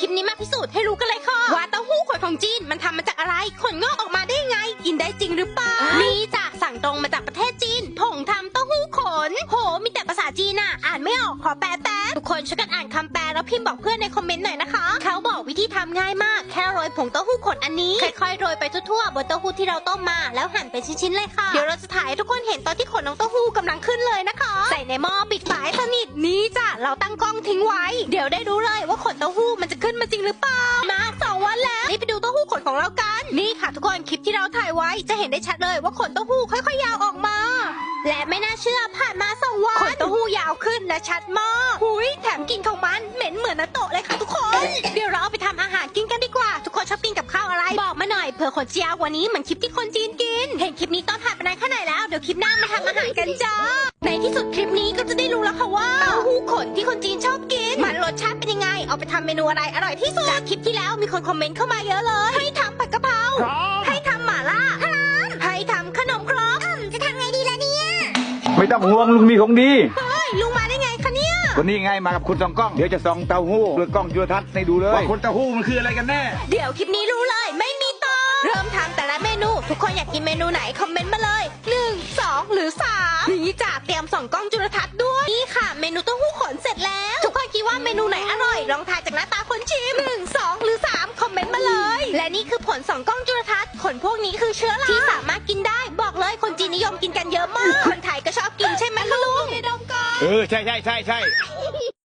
คลิปนี้มาพิสูจน์ให้รู้กันเลยค่ะว่าเต้าหู้ขนของจีนมันทำมาจากอะไรขนงอกออกมาได้ยังไง กินได้จริงหรือเปล่านี่จากสั่งตรงมาจากประเทศจีน ผงทำเต้าหู้ขน โห มีแต่ภาษาจีนอะ อ่านไม่ออกขอแปลแป๊บทุกคนช่วยกันอ่านคำแปลแล้วพิมพ์บอกเพื่อนในคอมเมนต์หน่อยนะคะ เขาบอกวิธีทำง่ายมาก แค่โรยผงเต้าหู้ขนอันนี้ ค่อยๆโรยไปทั่วๆบนเต้าหู้ที่เราต้มมา แล้วหั่นเป็นชิ้นๆเลยค่ะ เดี๋ยวเราจะถ่ายให้ทุกคนเห็นตอนที่ขนน้องเต้าหู้กำลังขึ้นเลยนะคะ ใส่ในหม้อปิดฝาให้สนิทนี่จ้ะเราตั้งกล้องทิ้งไว้ เดี๋ยวได้รู้เลยว่าขนเต้าหู้ หรือเปล่า มาสองวันแล้วนี่ไปดูเต้าหู้ขนของเรากัน นี่ค่ะทุกคนคลิปที่เราถ่ายไว้จะเห็นได้ชัดเลยว่าขนเต้าหู้ค่อยๆยาวออกมา และไม่น่าเชื่อผ่านมาสองวันขนเต้าหู้ยาวขึ้นและชัดมากหุยแถมกลินของมันเหม็นเหมือนนาโตะเลยค่ะทุกคน เดี๋ยวเราเอาไปทำอาหารกินกันดีกว่า ทุกคนชอบกินกับข้าวอะไรบอกมาหน่อยเผื่อขนจะยาวว่านี้เหมือนคลิปที่คนจีนกิน เห็นคลิปนี้ตอนถ่ายไปนานแค่ไหนแล้วเดี๋ยวคลิปหน้ามาทำอาหารกันจ้า ที่สุดคลิปนี้ก็จะได้รู้แล้วค่ะว่าเต้าหู้ขนที่คนจีนชอบกิน มันรสชาติเป็นยังไง เอาไปทำเมนูอะไรอร่อยที่สุด จากคลิปที่แล้วมีคนคอมเมนต์เข้ามาเยอะเลย ให้ทำผัดกะเพรา พร้อม ให้ทำหม่าล่าให้ทำขนมครกจะทำไงดีล่ะเนี่ย ไม่ต้องห่วงลุงมีของดี เฮ้ยลุงมาได้ไงคะเนี่ยวันนี้ไงมากับคุณสองกล้อง เดี๋ยวจะส่องเต้าหู้ด้วยกล้องจุลทรรศน์ให้ดูเลยว่าคนเต้าหู้มันคืออะไรกันแน่ เดี๋ยวคลิปนี้รู้เลยไม่มีต่อ เริ่มทำแต่ละเมนู ทุกคนอยากกินเมนูไหน คอมเมนต์มาเลยหนึ่งสองหรือสาม นี่จ้ะเตรียมส่องกล้องจุลทรรศน์ด้วย นี่ค่ะ เมนูเต้าหู้ขนเสร็จแล้ว ทุกคนคิดว่าเมนูไหนอร่อย ลองทายจากหน้าตาคนชิมหนึ่งสองหรือสามคอมเมนต์มาเลย และนี่คือผลส่องกล้องจุลทรรศน์ขนพวกนี้คือเชื้อราที่สามารถกินได้บอกเลยคนจีนนิยมกินกันเยอะมาก คนไทยก็ชอบกินใช่ไหมคะลุงเออ ใช่ใช่ใช่ใช่